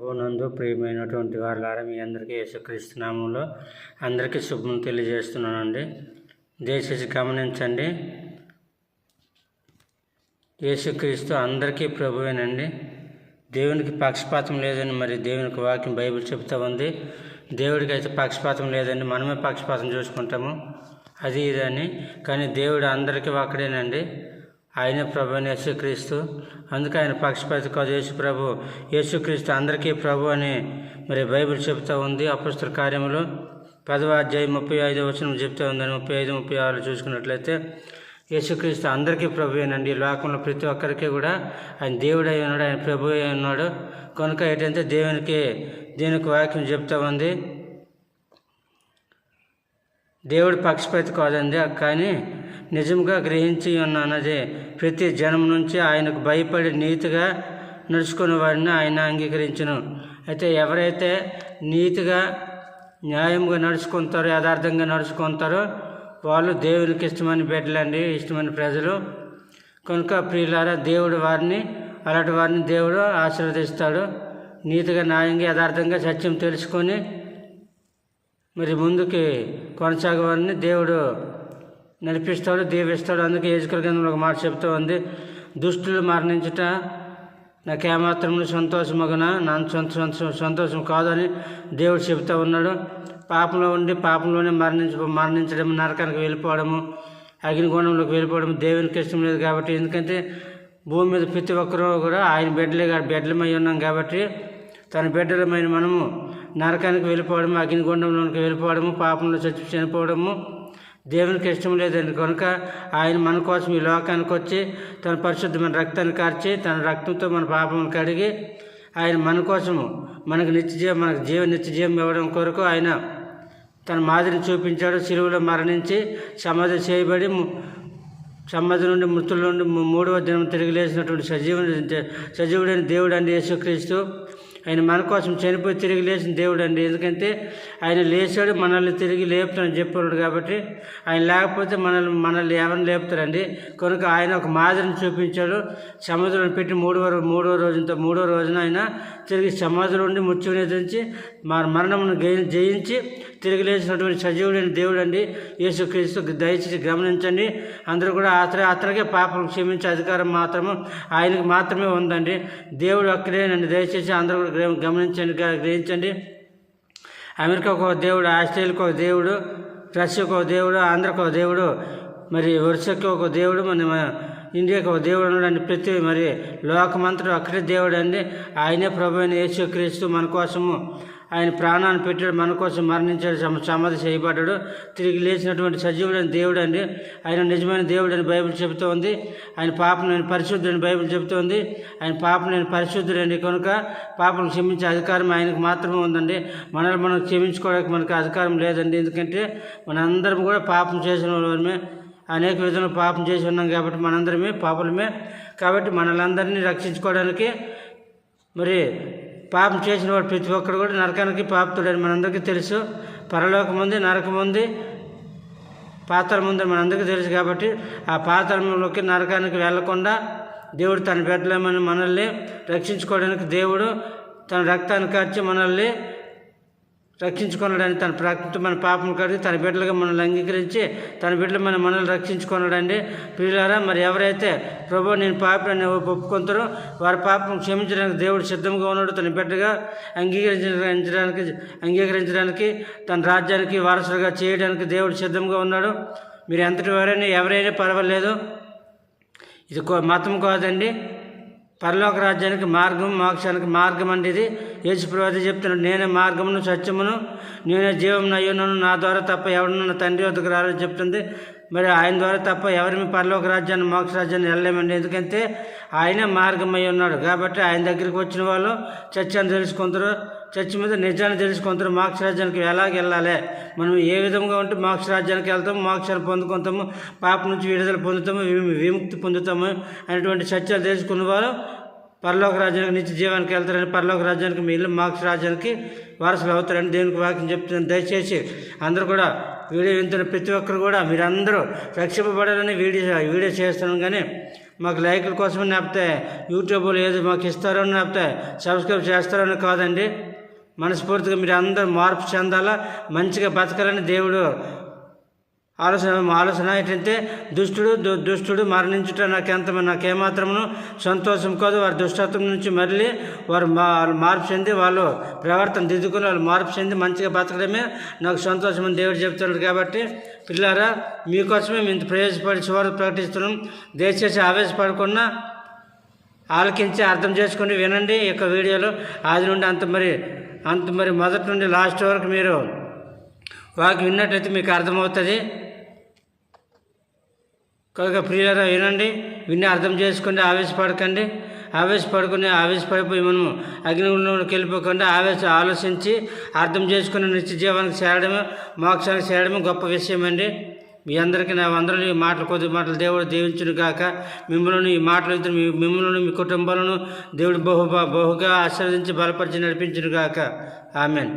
నందు ప్రియమైనటువంటి వాళ్ళారా మీ అందరికీ యేసుక్రీస్తు నామంలో అందరికీ శుభం తెలియజేస్తున్నానండి. దయచేసి గమనించండి. యేసుక్రీస్తు అందరికీ ప్రభువేనండి. దేవునికి పక్షపాతం లేదని మరి దేవునికి వాక్యం బైబిల్ చెప్తా ఉంది. దేవుడికి అయితే పక్షపాతం లేదండి. మనమే పక్షపాతం చూసుకుంటాము. అది ఇదని కానీ దేవుడు అందరికీ ఒక్కడేనండి. ఆయన ప్రభు అని యేసుక్రీస్తు. అందుకే ఆయన పక్షపాతి కాదు. యేసు ప్రభు యేసుక్రీస్తు అందరికీ ప్రభు అని మరి బైబిల్ చెప్తా ఉంది. అపస్తుల కార్యములు పదవ అధ్యాయం ముప్పై ఐదు వచనం చెప్తా ఉందని ముప్పై ఐదు ముప్పై ఆరు చూసుకున్నట్లయితే యేసుక్రీస్తు అందరికీ ప్రభువేనండి ఈ లోకంలో ప్రతి ఒక్కరికి కూడా ఆయన దేవుడు అయి ఉన్నాడు ఆయన ప్రభు అయి ఉన్నాడు. కనుక ఏంటంటే దేవునికి దీనికి వాక్యం చెప్తా ఉంది. దేవుడు పక్షపాతి కాదండి. కానీ నిజంగా గ్రహించి ఉన్నది ప్రతి జనం నుంచి ఆయనకు భయపడి నీతిగా నడుచుకునే వాడిని ఆయన అంగీకరించను. అయితే ఎవరైతే నీతిగా న్యాయంగా నడుచుకుంటారో యథార్థంగా నడుచుకుంటారో వాళ్ళు దేవునికి ఇష్టమైన బిడ్డలండి ఇష్టమైన ప్రజలు. కనుక ప్రియులారా దేవుడు వారిని అలాంటి వారిని దేవుడు ఆశీర్వదిస్తాడు. నీతిగా న్యాయంగా యథార్థంగా సత్యం తెలుసుకొని మరి ముందుకి కొనసాగవారిని దేవుడు నడిపిస్తాడు దీవిస్తాడు. అందుకే ఏజుకల కింద ఒక మాట చెప్తూ ఉంది. దుష్టులు మరణించుట నాకేమాత్రము సంతోషమగున? నా సొంత సొంత సంతోషం కాదని దేవుడు చెబుతూ ఉన్నాడు. పాపంలో ఉండి పాపంలోనే మరణించ మరణించడం నరకానికి వెళ్ళిపోవడము అగ్నిగుండంలోకి వెళ్ళిపోవడం దేవునికి ఇష్టం లేదు కాబట్టి. ఎందుకంటే భూమి మీద ప్రతి ఒక్కరూ కూడా ఆయన బిడ్డలే బిడ్డలమై ఉన్నాం కాబట్టి తన బిడ్డలమైన మనము నరకానికి వెళ్ళిపోవడము అగ్నిగుండంలోకి వెళ్ళిపోవడము పాపంలో చచ్చి చనిపోవడము దేవునికి ఇష్టం లేదండి. కనుక ఆయన మన కోసం ఈ లోకానికి వచ్చి తన పరిశుద్ధమైన రక్తాన్ని కార్చి తన రక్తంతో మన పాపం కడిగి ఆయన మన కోసము మనకు నిత్యజీవం మనకు జీవ నిత్యజీవం ఇవ్వడం కొరకు ఆయన తన మాదిరిని చూపించాడు. సిలువలో మరణించి సమాధి చేయబడి సమాధి నుండి మృతుల నుండి మూడవ దినం తిరిగి లేచినటువంటి సజీవుని సజీవుడైన దేవుడు అని యేసుక్రీస్తు. ఆయన మన కోసం చనిపోయి తిరిగి లేచిన దేవుడు అండి. ఎందుకంటే ఆయన లేచాడు మనల్ని తిరిగి లేపుతాడని చెప్పాడు కాబట్టి ఆయన లేకపోతే మనల్ని మనల్ని ఎవరిని లేపుతారండి? కనుక ఆయన ఒక మాదిరిని చూపించాడు. సముద్రం పెట్టి మూడవ మూడవ రోజుతో మూడవ రోజున ఆయన తిరిగి సమాధులు ఉండి మృత్యుని ఎదిరించి మరణమును జయించి తిరగలేసినటువంటి సజీవుడైన దేవుడు అండి యేసుక్రీస్తు దయచేసి గమనించండి. అందరూ కూడా అతని అతనికే పాపం క్షమించే అధికారం మాత్రము ఆయనకు మాత్రమే ఉందండి. దేవుడు అక్కడేనండి దయచేసి అందరూ కూడా గమనించండి గ్రహించండి. అమెరికాకు ఒక దేవుడు ఆస్ట్రేలియాకు ఒక దేవుడు రష్యాకు ఒక దేవుడు ఆంధ్రకు ఒక దేవుడు మరి ఒరిస్సాకి ఒక దేవుడు మన ఇండియాకు ఇండియాకి ఒక దేవుడు ఉన్నాడు ప్రతి మరి లోకమంతరం అక్కడే దేవుడు అండి ఆయనే ప్రభు అయిన యేసుక్రీస్తు మన కోసము ఆయన ప్రాణాన్ని పెట్టాడు మన కోసం మరణించాడు సమ- సమాధి చేయబడ్డాడు. తిరిగి లేచినటువంటి సజీవుడైన దేవుడు అండి ఆయన నిజమైన దేవుడు అని బైబిల్ చెబుతూ ఉంది ఆయన పాపం నేను పరిశుద్ధుడని బైబిల్ చెబుతోంది. ఆయన పాపం నేను పరిశుద్ధుడండి. కనుక పాపం క్షమించే అధికారం ఆయనకు మాత్రమే ఉందండి. మనల్ని మనం క్షమించుకోవడానికి మనకు అధికారం లేదండి. ఎందుకంటే మనందరం కూడా పాపం చేసిన వాళ్ళమే. అనేక విధంగా పాపం చేసి ఉన్నాం కాబట్టి మనందరమే పాపలమే. కాబట్టి మనలందరినీ రక్షించుకోవడానికి మరి పాపం చేసిన వాడు ప్రతి ఒక్కరు కూడా నరకానికి పాపుతుడని మనందరికీ తెలుసు. పరలోకం ఉంది నరకం ఉంది పాత్రం ఉంది మనందరికీ తెలుసు కాబట్టి ఆ పాత్రలోకి నరకానికి వెళ్ళకుండా దేవుడు తన బిడ్డలమని మనల్ని రక్షించుకోవడానికి దేవుడు తన రక్తాన్ని కార్చి మనల్ని రక్షించుకున్నాడని తన ప్రకృతి మన పాపం కడిగి తన బిడ్డలుగా మనల్ని అంగీకరించి తన బిడ్డలు మన మనల్ని రక్షించుకున్నాడండి ప్రియులారా మరి ఎవరైతే ప్రభు నేను పాపని ఒప్పుకుంటారో వారి పాపం క్షమించడానికి దేవుడు సిద్ధంగా ఉన్నాడు. తన బిడ్డగా అంగీకరించడానికి అంగీకరించడానికి తన రాజ్యానికి వారసులుగా చేయడానికి దేవుడు సిద్ధంగా ఉన్నాడు. మీరు ఎంతటి వారైనా ఎవరైనా పర్వాలేదు. ఇది మతం కాదండి. పరలోక రాజ్యానికి మార్గం మోక్షానికి మార్గం అండి ఇది యేసుప్రవాది చెప్తున్నాడు నేనే మార్గమును సత్యమును నేనే జీవం అయ్యున్నాను నా ద్వారా తప్ప ఎవరినన్నా తండ్రి వద్దకు రాలని చెప్తుంది. మరి ఆయన ద్వారా తప్ప ఎవరి పరలోక రాజ్యాన్ని మోక్ష రాజ్యాన్ని వెళ్ళలేమండి. ఎందుకంటే ఆయనే మార్గం అయి ఉన్నాడు. కాబట్టి ఆయన దగ్గరికి వచ్చిన వాళ్ళు సత్యాన్ని తెలుసుకుంటారు. చర్చి మీద నిజాన్ని తెలుసుకుంటారు మోక్ష రాజ్యానికి ఎలాగ వెళ్ళాలి? మనం ఏ విధంగా ఉంటే మోక్ష రాజ్యానికి వెళ్తాము మోక్షాన్ని పొందుకుంటాము పాప నుంచి విడుదల పొందుతాము విముక్తి పొందుతాము అనేటువంటి సత్యాలు తెలుసుకున్న వాళ్ళు పరలోక రాజ్యానికి నిత్య జీవానికి వెళ్తారని పరలోక రాజ్యానికి మిగిలిన మోక్ష రాజ్యానికి వారసులు అవుతారని దేవునికి వాక్యం చెప్తున్నాను దయచేసి అందరూ కూడా వీడియో వింటున్న ప్రతి ఒక్కరు కూడా మీరందరూ రక్షింపబడాలని వీడియో వీడియో చేస్తున్నాం కానీ మాకు లైకుల కోసమని లేకపోతే యూట్యూబ్లో ఏదో మాకు ఇస్తారో లేకపోతే సబ్స్క్రైబ్ చేస్తారని కాదండి. మనస్ఫూర్తిగా మీరు అందరూ మార్పు చెందాలా? మంచిగా బతకాలని దేవుడు ఆలోచన ఆలోచన ఏంటంటే దుష్టుడు దు దుష్టుడు మరణించుట నాకెంత నాకేమాత్రమును సంతోషం కాదు. వారి దుష్టత్వం నుంచి మళ్ళీ వారు మా వాళ్ళు మార్పు చెంది వాళ్ళు ప్రవర్తన దిద్దుకుని వాళ్ళు మార్పు చెంది మంచిగా బతకడమే నాకు సంతోషం అని దేవుడు చెప్తున్నాడు కాబట్టి పిల్లారా మీకోసమే మేము ఇంత ప్రయోజపడి ప్రకటిస్తున్నాం. దయచేసి ఆవేశపడకుండా ఆలకించి అర్థం చేసుకుని వినండి. ఈ యొక్క వీడియోలో ఆది నుండి అంత మరి అంత మరి మొదటి నుండి లాస్ట్ వరకు మీరు వాకి విన్నట్లయితే మీకు అర్థమవుతుంది. కనుక ప్రియులరా వినండి విని అర్థం చేసుకోండి ఆవేశపడకండి. ఆవేశపడుకుని ఆవేశపడిపోయి మనము అగ్నిగుండంలోకి వెళ్ళిపోకుండా ఆవేశ ఆలోచించి అర్థం చేసుకుని నిత్య జీవానికి చేరడమే మోక్షానికి చేరడమే గొప్ప విషయం అండి మీ అందరికీ నా అందరూ ఈ మాటలు కొద్ది మాటలు దేవుడు దీవించును గాక. మిమ్మల్ని ఈ మాటలు ఇద్దరు మీ మిమ్మల్ని మీ కుటుంబాలను దేవుడు బహు బహుగా ఆశీర్వదించి బలపరిచి నడిపించును గాక. ఆమెన్.